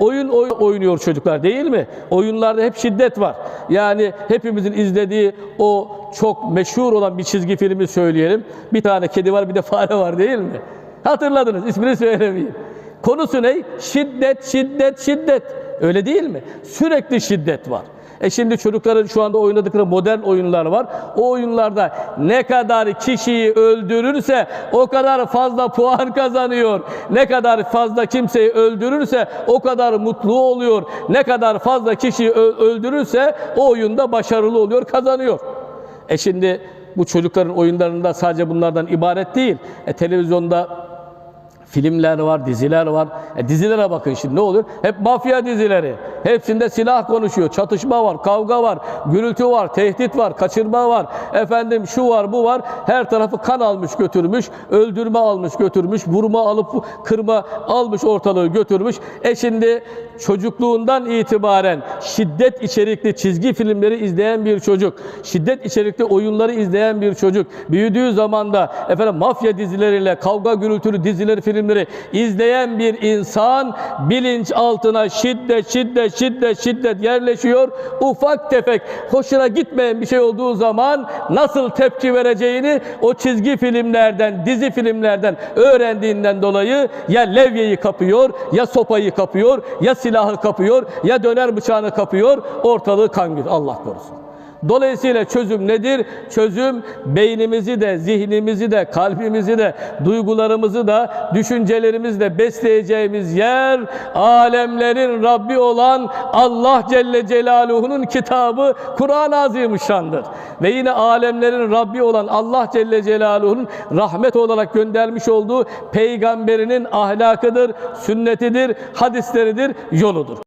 oyun oy- oynuyor çocuklar değil mi? Oyunlarda hep şiddet var. Yani hepimizin izlediği o çok meşhur olan bir çizgi filmi söyleyelim. Bir tane kedi var bir de fare var değil mi? Hatırladınız ismini söylemeyeyim. Konusu ne? Şiddet, şiddet, şiddet. Öyle değil mi? Sürekli şiddet var. E şimdi çocukların şu anda oynadıkları modern oyunlar var. O oyunlarda ne kadar kişiyi öldürürse o kadar fazla puan kazanıyor. Ne kadar fazla kimseyi öldürürse o kadar mutlu oluyor. Ne kadar fazla kişiyi öldürürse o oyunda başarılı oluyor, kazanıyor. E şimdi bu çocukların oyunlarında sadece bunlardan ibaret değil. E televizyonda Filmler var, diziler var. E dizilere bakın şimdi ne olur? Hep mafya dizileri. Hepsinde silah konuşuyor, çatışma var, kavga var, gürültü var, tehdit var, kaçırma var. Efendim şu var, bu var. Her tarafı kan almış götürmüş, öldürme almış götürmüş, vurma alıp kırma almış ortalığı götürmüş. E şimdi çocukluğundan itibaren şiddet içerikli çizgi filmleri izleyen bir çocuk, şiddet içerikli oyunları izleyen bir çocuk büyüdüğü zaman da efendim mafya dizileriyle kavga gürültülü dizileri, filmleri izleyen bir insan bilinç altına şiddet, şiddet, şiddet, şiddet yerleşiyor. Ufak tefek hoşuna gitmeyen bir şey olduğu zaman nasıl tepki vereceğini o çizgi filmlerden, dizi filmlerden öğrendiğinden dolayı ya levyeyi kapıyor, ya sopayı kapıyor, ya silahı kapıyor, ya döner bıçağını kapıyor, ortalığı kan gör- Allah korusun. Dolayısıyla çözüm nedir? Çözüm beynimizi de, zihnimizi de, kalbimizi de, duygularımızı da, düşüncelerimizi de besleyeceğimiz yer alemlerin Rabbi olan Allah Celle Celaluhu'nun kitabı Kur'an-ı Azimüşşan'dır. Ve yine alemlerin Rabbi olan Allah Celle Celaluhu'nun rahmet olarak göndermiş olduğu peygamberinin ahlakıdır, sünnetidir, hadisleridir, yoludur.